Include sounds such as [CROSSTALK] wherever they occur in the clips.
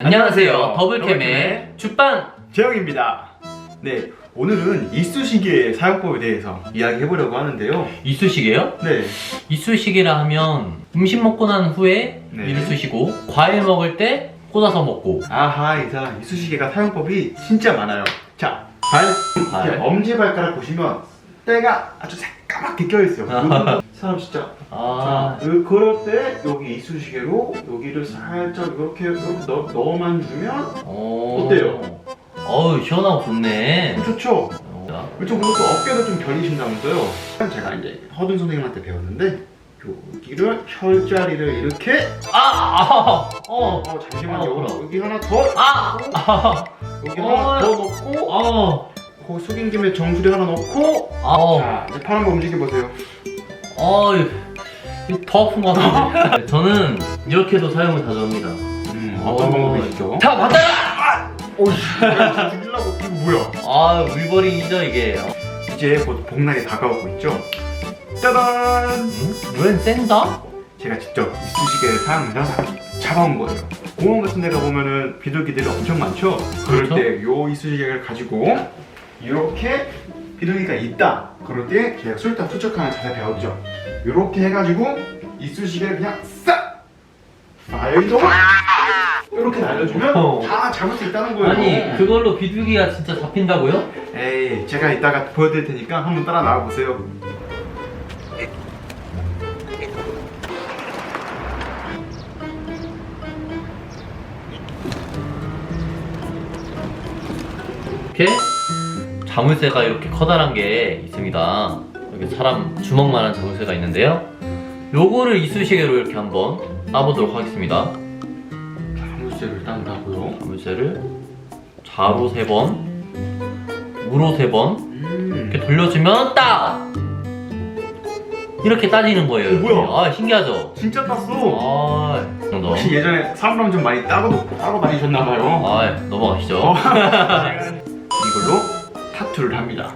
안녕하세요. 더블캠의 죽방. 재영입니다. 네, 오늘은 이쑤시개의 사용법에 대해서 이야기해보려고 하는데요. 이쑤시개요? 네, 이쑤시개라 하면 음식 먹고 난 후에 네. 이를 쑤시고 과일 먹을 때 꽂아서 먹고 아하, 이사 이쑤시개가 사용법이 진짜 많아요. 자, 발, 발. 이렇게 엄지발가락 보시면 때가 아주 새 까맣게 껴있어요. 그 사람 진짜. 아 자, 그, 그럴 때 여기 이쑤시개로 여기를 살짝 이렇게, 이렇게 넣, 넣어만 주면 어... 어때요? 어우 시원하고 좋네. 좋죠? 어, 그리고 또 어깨도 좀 결리신다면서요? 제가 이제 허든 선생님한테 배웠는데 여기를 혈자리를 이렇게 아, 아, 어, 어 잠시만요 아, 뭐라. 여기 하나 더 아, 아, 여기 어. 하나 더 넣고 어, 그 숙인 김에 정수리 하나 넣고 어, 자 이제 팔 한번 움직여 보세요 어, 이거 더 아픈 것 같은데. [LAUGHS] 저는 이렇게도 사용을 자주 합니다. 음, 어. 어떤 방법이시죠? 자, 맞아라! 오씨 내가 죽이려고 이거 뭐야 아, 물버리죠 이게. 이제 곧 복날이 다가오고 있죠 짜잔 응? 웬 센다? 제가 직접 이쑤시개를 사용해서 잡아온 거예요. 공원 같은 데 가보면은 비둘기들이 엄청 많죠? 그럴 그렇죠. 때 요 이쑤시개를 가지고 이렇게 비둘기가 있다. 그럴 때 제가 술탄 투척하는 자세 배웠죠? 이렇게 해가지고 이쑤시개를 그냥 싹! 파이도 이렇게 날려주면 어. 다 잡을 수 있다는 거예요. 아니 그걸로 비둘기가 진짜 잡힌다고요? 에이, 제가 이따가 보여드릴 테니까 한번 따라 나와 보세요. 이렇게 자물쇠가 이렇게 커다란 게 있습니다. 여기 사람 주먹만한 자물쇠가 있는데요. 요거를 이쑤시개로 이렇게 한번 따보도록 하겠습니다. 자물쇠를 딴다고요? 자물쇠를 좌로 세 번, 우로 세번 음. 이렇게 돌려주면 딱 이렇게 따지는 거예요. 어, 뭐야? 이렇게. 아 신기하죠? 진짜 땄어! 아, 이 정도. 혹시 예전에 사물함 좀 많이 따고 따고 다니셨나봐요. 아 넘어가시죠. 어. [LAUGHS] 이걸로 타투를 합니다.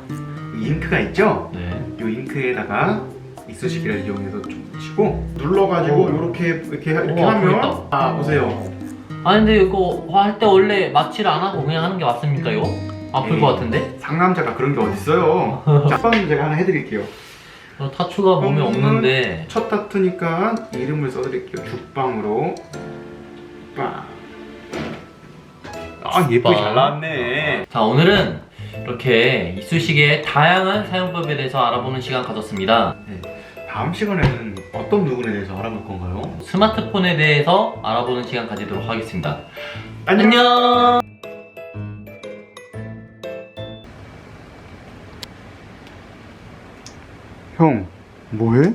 이 잉크가 있죠? 네. 이 잉크에다가 이쑤시개를 이용해서 좀 치고 눌러가지고 오. 이렇게 이렇게 이렇게 오, 하면 아프겠다. 아 보세요. 아 근데 이거 할 때 원래 마취를 안 하고 그냥 하는 게 맞습니까 이거? 아플 에이. 것 같은데? 상남자가 그런 게 어딨어요. [LAUGHS] 자, 한번 제가 하나 해드릴게요. 저 타투가 몸에 음. 없는데 첫 타투니까 이름을 써드릴게요. 죽방으로 빵. 아 예쁘게. 잘 나왔네. 자 오늘은 이렇게 이쑤시개의 다양한 사용법에 대해서 알아보는 시간 가졌습니다 다음 시간에는 어떤 부분에 대해서 알아볼 건가요? 스마트폰에 대해서 알아보는 시간 가지도록 하겠습니다 안녕. 안녕 형, 뭐해?